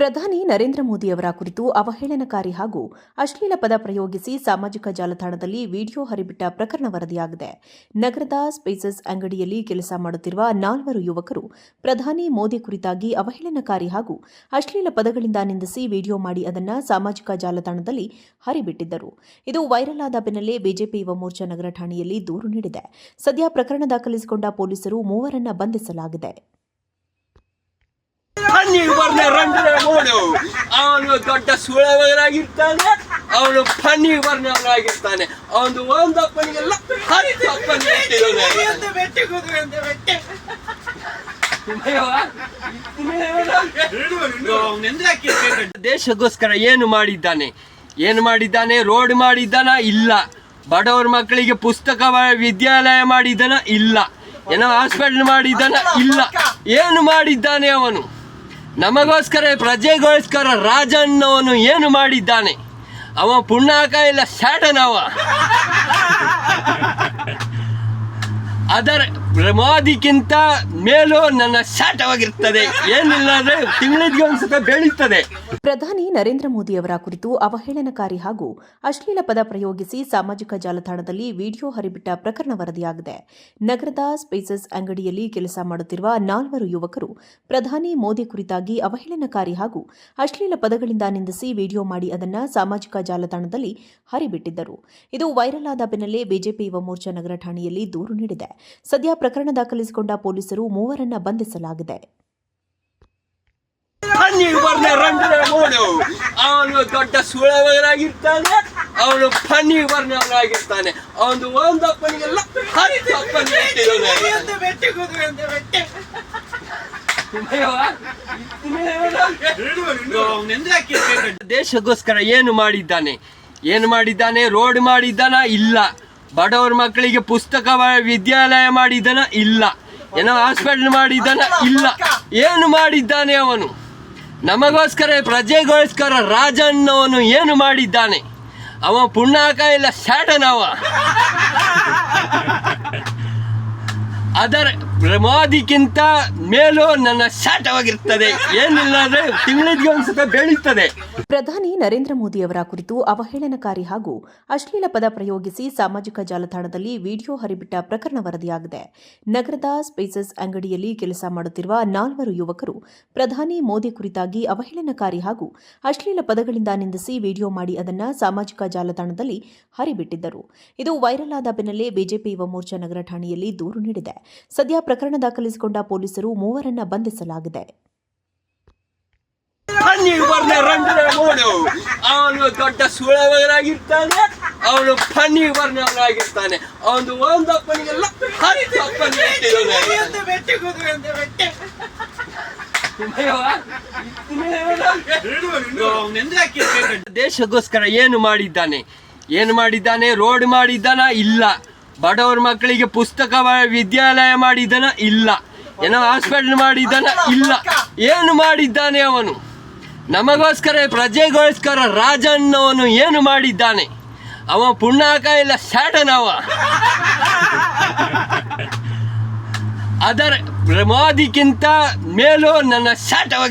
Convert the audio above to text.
ಪ್ರಧಾನಿ ನರೇಂದ್ರ ಮೋದಿಯವರ ಕುರಿತು ಅವಹೇಳನಕಾರಿ ಹಾಗೂ ಅಶ್ಲೀಲ ಪದ ಪ್ರಯೋಗಿಸಿ ಸಾಮಾಜಿಕ ಜಾಲತಾಣದಲ್ಲಿ ವಿಡಿಯೋ ಹರಿಬಿಟ್ಟ ಪ್ರಕರಣ ವರದಿಯಾಗಿದೆ. ನಗರದ ಸ್ಪೇಸಸ್ ಅಂಗಡಿಯಲ್ಲಿ ಕೆಲಸ ಮಾಡುತ್ತಿರುವ ನಾಲ್ವರು ಯುವಕರು ಪ್ರಧಾನಿ ಮೋದಿ ಕುರಿತಾಗಿ ಅವಹೇಳನಕಾರಿ ಹಾಗೂ ಅಶ್ಲೀಲ ಪದಗಳಿಂದ ನಿಂದಿಸಿ ವಿಡಿಯೋ ಮಾಡಿ ಅದನ್ನು ಸಾಮಾಜಿಕ ಜಾಲತಾಣದಲ್ಲಿ ಹರಿಬಿಟ್ಟಿದ್ದರು. ಇದು ವೈರಲ್ ಆದ ಬೆನ್ನಲ್ಲೇ ಬಿಜೆಪಿ ಯುವ ಮೋರ್ಚಾ ನಗರ ಠಾಣೆಯಲ್ಲಿ ದೂರು ನೀಡಿದೆ. ಸದ್ಯ ಪ್ರಕರಣ ದಾಖಲಿಸಿಕೊಂಡ ಪೊಲೀಸರು ಮೂವರನ್ನ ಬಂಧಿಸಲಾಗಿದೆ. ರಂಜನೆ ನೋಡು ಅವನು ದೊಡ್ಡ ಸುಳವರಾಗಿರ್ತಾನೆ ಅವನು ಫನ್ನಿಗೆ ವರ್ಣವರಾಗಿರ್ತಾನೆ ಅವನು ಒಂದಪ್ಪನಿಗೆಲ್ಲ ಹತ್ತು ಅಪ್ಪನ ದೇಶಕ್ಕೋಸ್ಕರ ಏನು ಮಾಡಿದ್ದಾನೆ? ಏನು ಮಾಡಿದ್ದಾನೆ? ರೋಡ್ ಮಾಡಿದ್ದಾನ? ಇಲ್ಲ. ಬಡವರ ಮಕ್ಕಳಿಗೆ ಪುಸ್ತಕ ವಿದ್ಯಾಲಯ ಮಾಡಿದ್ದಾನ? ಇಲ್ಲ. ಏನೋ ಹಾಸ್ಪಿಟಲ್ ಮಾಡಿದ್ದಾನ? ಇಲ್ಲ. ಏನು ಮಾಡಿದ್ದಾನೆ ಅವನು? ನಮಗೋಸ್ಕರ ಪ್ರಜೆಗೋಸ್ಕರ ರಾಜನ್ನವನು ಏನು ಮಾಡಿದ್ದಾನೆ? ಅವ ಪುಣ್ಯಾಕ ಇಲ್ಲ ಸ್ಯಾಟನವ ಅದರ ಪ್ರಮಾದಿಗಿಂತ ಮೇಲೂ ನನ್ನ ಶಾಟವಾಗಿರ್ತದೆ ಏನಿಲ್ಲ ಅಂದ್ರೆ ತಿಂಗಳಿಗೆ ಒಂದ್ಸತ ಬೆಳೀತದೆ ಪ್ರಧಾನಿ ನರೇಂದ್ರ ಮೋದಿ ಅವರ ಕುರಿತು ಅವಹೇಳನಕಾರಿ ಹಾಗೂ ಅಶ್ಲೀಲ ಪದ ಪ್ರಯೋಗಿಸಿ ಸಾಮಾಜಿಕ ಜಾಲತಾಣದಲ್ಲಿ ವಿಡಿಯೋ ಹರಿಬಿಟ್ಟ ಪ್ರಕರಣ ವರದಿಯಾಗಿದೆ. ನಗರದ ಸ್ಪೇಸಸ್ ಅಂಗಡಿಯಲ್ಲಿ ಕೆಲಸ ಮಾಡುತ್ತಿರುವ ನಾಲ್ವರು ಯುವಕರು ಪ್ರಧಾನಿ ಮೋದಿ ಕುರಿತಾಗಿ ಅವಹೇಳನಕಾರಿ ಹಾಗೂ ಅಶ್ಲೀಲ ಪದಗಳಿಂದ ನಿಂದಿಸಿ ವಿಡಿಯೋ ಮಾಡಿ ಅದನ್ನು ಸಾಮಾಜಿಕ ಜಾಲತಾಣದಲ್ಲಿ ಹರಿಬಿಟ್ಟಿದ್ದರು. ಇದು ವೈರಲ್ ಆದ ಬೆನ್ನಲ್ಲೇ ಬಿಜೆಪಿ ಯುವ ಮೋರ್ಚಾ ನಗರ ಠಾಣೆಯಲ್ಲಿ ದೂರು ನೀಡಿದೆ. ಸದ್ಯ ಪ್ರಕರಣ ದಾಖಲಿಸಿಕೊಂಡ ಪೊಲೀಸರು ಮೂವರನ್ನ ಬಂಧಿಸಲಾಗಿದೆ. ಅವನು ದೊಡ್ಡ ಸುಳವರಾಗಿರ್ತಾನೆ ಅವನು ಫನ್ನಿ ಬರ್ನವನಾಗಿರ್ತಾನೆ ಅವನು ಒಂದಪ್ಪನಿಗೆಲ್ಲ ಹತ್ತು ಅಪ್ಪನ ದೇಶಕ್ಕೋಸ್ಕರ ಏನು ಮಾಡಿದ್ದಾನೆ? ಏನು ಮಾಡಿದ್ದಾನೆ? ರೋಡ್ ಮಾಡಿದ್ದಾನ? ಇಲ್ಲ. ಬಡವರ ಮಕ್ಕಳಿಗೆ ಪುಸ್ತಕ ವಿದ್ಯಾಲಯ ಮಾಡಿದನ ಇಲ್ಲ. ಏನೋ ಹಾಸ್ಪಿಟಲ್ ಮಾಡಿದ್ದಾನ ಇಲ್ಲ. ಏನು ಮಾಡಿದ್ದಾನೆ ಅವನು? ನಮಗೋಸ್ಕರ ಪ್ರಜೆಗೋಸ್ಕರ ರಾಜನ್ನವನು ಏನು ಮಾಡಿದ್ದಾನೆ? ಅವ ಪುಣ್ಯಾಕ ಇಲ್ಲ ಸ್ಯಾಟನವ ಅದರ ಮೋದಿಗಿಂತ ಮೇಲೂ ನನ್ನ ಶಾಟವಾಗಿರ್ತದೆ. ಏನಿಲ್ಲ ಅಂದ್ರೆ ತಿಂಗಳಿಗೆ ಒಂದ್ಸತ ಬೆಳೀತದೆ. ಪ್ರಧಾನಿ ನರೇಂದ್ರ ಮೋದಿ ಅವರ ಕುರಿತು ಅವಹೇಳನಕಾರಿ ಹಾಗೂ ಅಶ್ಲೀಲ ಪದ ಪ್ರಯೋಗಿಸಿ ಸಾಮಾಜಿಕ ಜಾಲತಾಣದಲ್ಲಿ ವಿಡಿಯೋ ಹರಿಬಿಟ್ಟ ಪ್ರಕರಣ ವರದಿಯಾಗಿದೆ. ನಗರದ ಸ್ಪೇಸಸ್ ಅಂಗಡಿಯಲ್ಲಿ ಕೆಲಸ ಮಾಡುತ್ತಿರುವ ನಾಲ್ವರು ಯುವಕರು ಪ್ರಧಾನಿ ಮೋದಿ ಕುರಿತಾಗಿ ಅವಹೇಳನಕಾರಿ ಹಾಗೂ ಅಶ್ಲೀಲ ಪದಗಳಿಂದ ನಿಂದಿಸಿ ವಿಡಿಯೋ ಮಾಡಿ ಅದನ್ನು ಸಾಮಾಜಿಕ ಜಾಲತಾಣದಲ್ಲಿ ಹರಿಬಿಟ್ಟಿದ್ದರು. ಇದು ವೈರಲ್ ಆದ ಬೆನ್ನಲ್ಲೇ ಬಿಜೆಪಿ ಯುವ ಮೋರ್ಚಾ ನಗರ ಠಾಣೆಯಲ್ಲಿ ದೂರು ನೀಡಿದೆ. ಸದ್ಯ ಪ್ರಕರಣ ದಾಖಲಿಸಿಕೊಂಡ ಪೊಲೀಸರು ಮೂವರನ್ನ ಬಂಧಿಸಲಾಗಿದೆ. ಅವನು ದೊಡ್ಡ ಸುಳವರಾಗಿರ್ತಾನೆ ಅವನು ಫನ್ನಿ ಬರ್ನವನಾಗಿರ್ತಾನೆ ಅವನು ಹತ್ತು ಅಪ್ಪನ ಏನು ಮಾಡಿದ್ದಾನೆ? ಏನು ಮಾಡಿದ್ದಾನೆ? ರೋಡ್ ಮಾಡಿದ್ದಾನ? ಇಲ್ಲ. ಬಡವರ ಮಕ್ಕಳಿಗೆ ಪುಸ್ತಕ ವಿದ್ಯಾಲಯ ಮಾಡಿದನ ಇಲ್ಲ. ಏನೋ ಹಾಸ್ಪಿಟಲ್ ಮಾಡಿದ್ದಾನ ಇಲ್ಲ. ಏನು ಮಾಡಿದ್ದಾನೆ ಅವನು? ನಮಗೋಸ್ಕರ ಪ್ರಜೆಗೋಸ್ಕರ ರಾಜನವನು ಏನು ಮಾಡಿದ್ದಾನೆ? ಅವ ಪುಣ್ಯಾಕ ಇಲ್ಲ ಸ್ಯಾಟನವ ಅದರ ಮೋದಿಗಿಂತ ಮೇಲೂ ನನ್ನ ಶಾಟವಾಗಿ